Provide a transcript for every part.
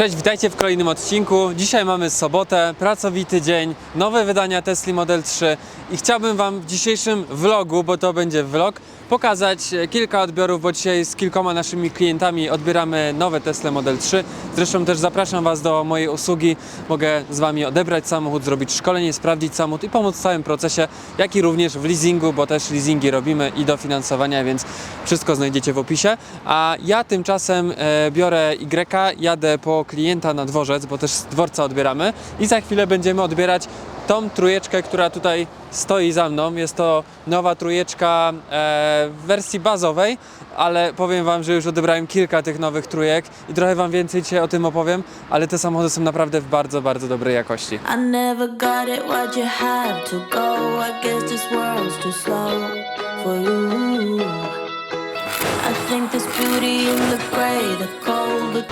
Cześć, witajcie w kolejnym odcinku. Dzisiaj mamy sobotę, pracowity dzień, nowe wydania Tesla Model 3 i chciałbym Wam w dzisiejszym vlogu, bo to będzie vlog, pokazać e, kilka odbiorów, bo dzisiaj z kilkoma naszymi klientami odbieramy nowe Tesla Model 3. Zresztą też zapraszam Was do mojej usługi. Mogę z Wami odebrać samochód, zrobić szkolenie, sprawdzić samochód i pomóc w całym procesie, jak i również w leasingu, bo też leasingi robimy i dofinansowania, więc wszystko znajdziecie w opisie. A ja tymczasem e, biorę Y, jadę po klienta na dworzec, bo też z dworca odbieramy i za chwilę będziemy odbierać tą trójeczkę, która tutaj stoi za mną. Jest to nowa trójeczka e, w wersji bazowej, ale powiem Wam, że już odebrałem kilka tych nowych trójek i trochę Wam więcej dzisiaj o tym opowiem, ale te samochody są naprawdę w bardzo, bardzo dobrej jakości.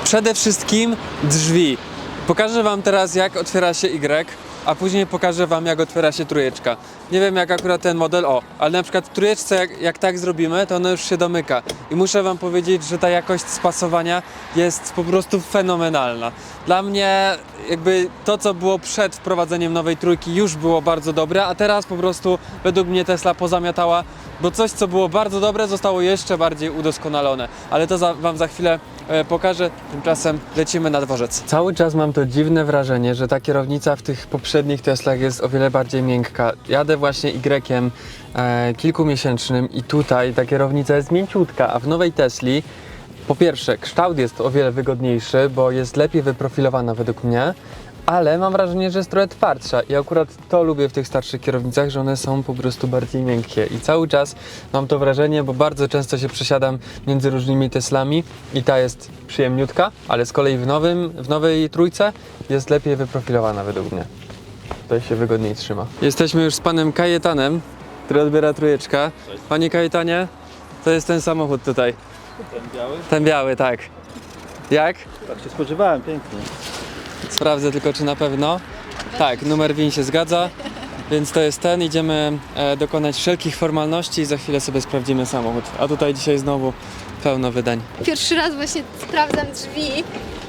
Przede wszystkim drzwi. Pokażę Wam teraz, jak otwiera się Y, a później pokażę Wam, jak otwiera się trójeczka. Nie wiem, jak akurat ten model, o, ale na przykład w trójeczce, jak, jak tak zrobimy, to ona już się domyka. I muszę Wam powiedzieć, że ta jakość spasowania jest po prostu fenomenalna. Dla mnie, jakby to, co było przed wprowadzeniem nowej trójki, już było bardzo dobre, a teraz po prostu według mnie Tesla pozamiatała bo coś, co było bardzo dobre, zostało jeszcze bardziej udoskonalone. Ale to za, Wam za chwilę e, pokażę. Tymczasem lecimy na dworzec. Cały czas mam to dziwne wrażenie, że ta kierownica w tych poprzednich Teslach jest o wiele bardziej miękka. Jadę właśnie Y e, kilkumiesięcznym i tutaj ta kierownica jest mięciutka, a w nowej Tesli po pierwsze, kształt jest o wiele wygodniejszy, bo jest lepiej wyprofilowana według mnie, ale mam wrażenie, że jest trochę twardsza i akurat to lubię w tych starszych kierownicach, że one są po prostu bardziej miękkie i cały czas mam to wrażenie, bo bardzo często się przesiadam między różnymi Teslami i ta jest przyjemniutka, ale z kolei w, nowym, w nowej trójce jest lepiej wyprofilowana według mnie. Tutaj się wygodniej trzyma. Jesteśmy już z panem Kajetanem, który odbiera trójeczka. Panie Kajetanie, to jest ten samochód tutaj. Ten biały? Ten biały, tak. Jak? Tak się spodziewałem, pięknie. Sprawdzę tylko, czy na pewno. Tak, numer WIN się zgadza, więc to jest ten. Idziemy e, dokonać wszelkich formalności i za chwilę sobie sprawdzimy samochód. A tutaj dzisiaj znowu pełno wydań. Pierwszy raz właśnie sprawdzam drzwi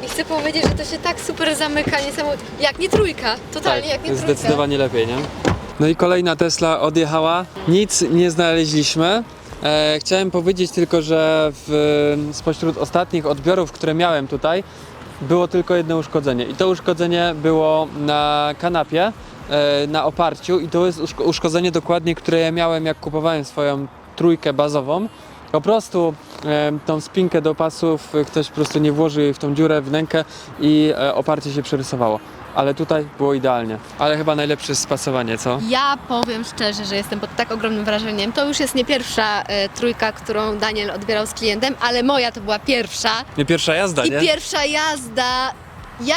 i chcę powiedzieć, że to się tak super zamyka, niesamowite. Jak nie trójka, totalnie jak nie trójka. Tak, zdecydowanie lepiej, nie? No i kolejna Tesla odjechała. Nic nie znaleźliśmy. E, chciałem powiedzieć tylko, że w, spośród ostatnich odbiorów, które miałem tutaj, było tylko jedno uszkodzenie. I to uszkodzenie było na kanapie, e, na oparciu i to jest uszko- uszkodzenie dokładnie, które ja miałem jak kupowałem swoją trójkę bazową. Po prostu e, tą spinkę do pasów e, ktoś po prostu nie włożył jej w tą dziurę, wnękę i oparcie się przerysowało. Ale tutaj było idealnie. Ale chyba najlepsze spasowanie, co? Ja powiem szczerze, że jestem pod tak ogromnym wrażeniem. To już jest nie pierwsza e, trójka, którą Daniel odbierał z klientem, ale moja to była pierwsza. Nie pierwsza jazda, I nie? pierwsza jazda. Ja.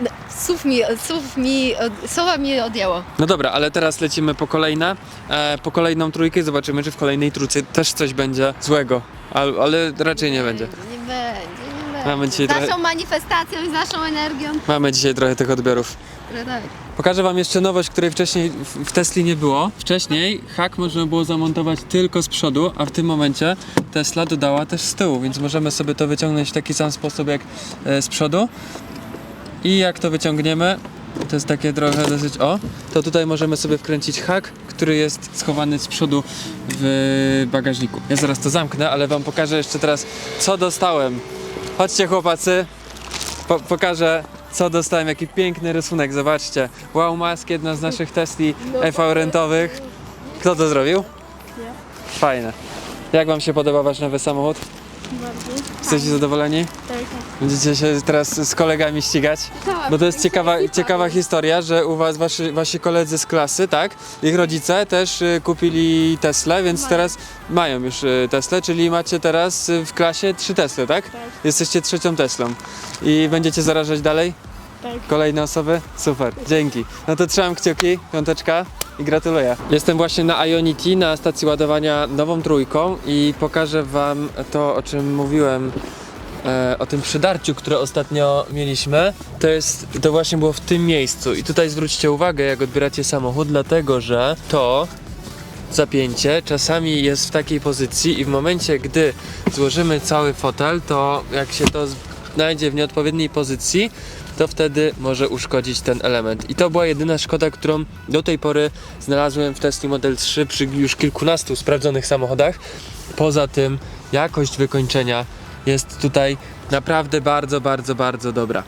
no, Słów mi, słów mi, od- słowa mi odjęło. No dobra, ale teraz lecimy po kolejne, e, po kolejną trójkę i zobaczymy, czy w kolejnej trójce też coś będzie złego. Ale, ale raczej nie będzie. Mamy dzisiaj z naszą trochę- manifestacją i z naszą energią. Mamy dzisiaj trochę tych odbiorów. Dawaj. Pokażę Wam jeszcze nowość, której wcześniej w, w Tesli nie było. Wcześniej hak można było zamontować tylko z przodu, a w tym momencie Tesla dodała też z tyłu, więc możemy sobie to wyciągnąć w taki sam sposób jak e, z przodu. I jak to wyciągniemy, to jest takie trochę dosyć o, to tutaj możemy sobie wkręcić hak, który jest schowany z przodu w bagażniku. Ja zaraz to zamknę, ale Wam pokażę jeszcze teraz, co dostałem. Chodźcie chłopacy, po, pokażę co dostałem, jaki piękny rysunek, zobaczcie. Wow Mask, jedna z naszych Tesli EV rentowych. Kto to zrobił? Fajne. Jak wam się podoba wasz nowy samochód? Jesteście zadowoleni? Będziecie się teraz z kolegami ścigać? Bo to jest ciekawa, ciekawa historia, że u was wasi, wasi koledzy z klasy, tak? Ich rodzice też y, kupili Tesla, więc teraz mają już y, Tesla, czyli macie teraz y, w klasie trzy Tesle, tak? Jesteście trzecią Teslą. I będziecie zarażać dalej? Tak. Kolejne osoby? Super, dzięki. No to trzymam kciuki, piąteczka i gratuluję. Jestem właśnie na Ionity, na stacji ładowania nową trójką i pokażę wam to, o czym mówiłem e, o tym przydarciu, które ostatnio mieliśmy, to jest, to właśnie było w tym miejscu i tutaj zwróćcie uwagę, jak odbieracie samochód, dlatego że to zapięcie czasami jest w takiej pozycji i w momencie, gdy złożymy cały fotel, to jak się to znajdzie w nieodpowiedniej pozycji, to wtedy może uszkodzić ten element. I to była jedyna szkoda, którą do tej pory znalazłem w Tesla Model 3 przy już kilkunastu sprawdzonych samochodach. Poza tym jakość wykończenia jest tutaj naprawdę bardzo, bardzo, bardzo dobra.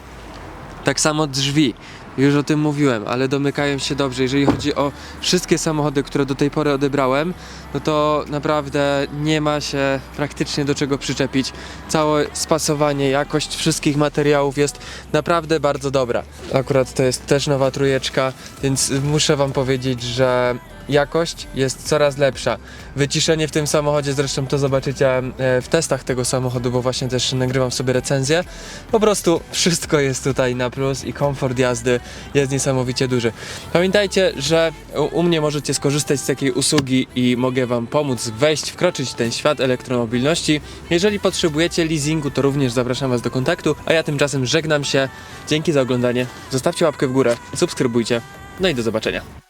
Tak samo drzwi. Już o tym mówiłem, ale domykają się dobrze. Jeżeli chodzi o wszystkie samochody, które do tej pory odebrałem, no to naprawdę nie ma się praktycznie do czego przyczepić. Całe spasowanie, jakość wszystkich materiałów jest naprawdę bardzo dobra. Akurat to jest też nowa trójeczka, więc muszę Wam powiedzieć, że jakość jest coraz lepsza. Wyciszenie w tym samochodzie, zresztą to zobaczycie e, w testach tego samochodu, bo właśnie też nagrywam sobie recenzję. Po prostu wszystko jest tutaj na plus i komfort jazdy jest niesamowicie duży. Pamiętajcie, że u, mnie możecie skorzystać z takiej usługi i mogę Wam pomóc wejść, wkroczyć w ten świat elektromobilności. Jeżeli potrzebujecie leasingu, to również zapraszam Was do kontaktu, a ja tymczasem żegnam się. Dzięki za oglądanie. Zostawcie łapkę w górę, subskrybujcie. No i do zobaczenia.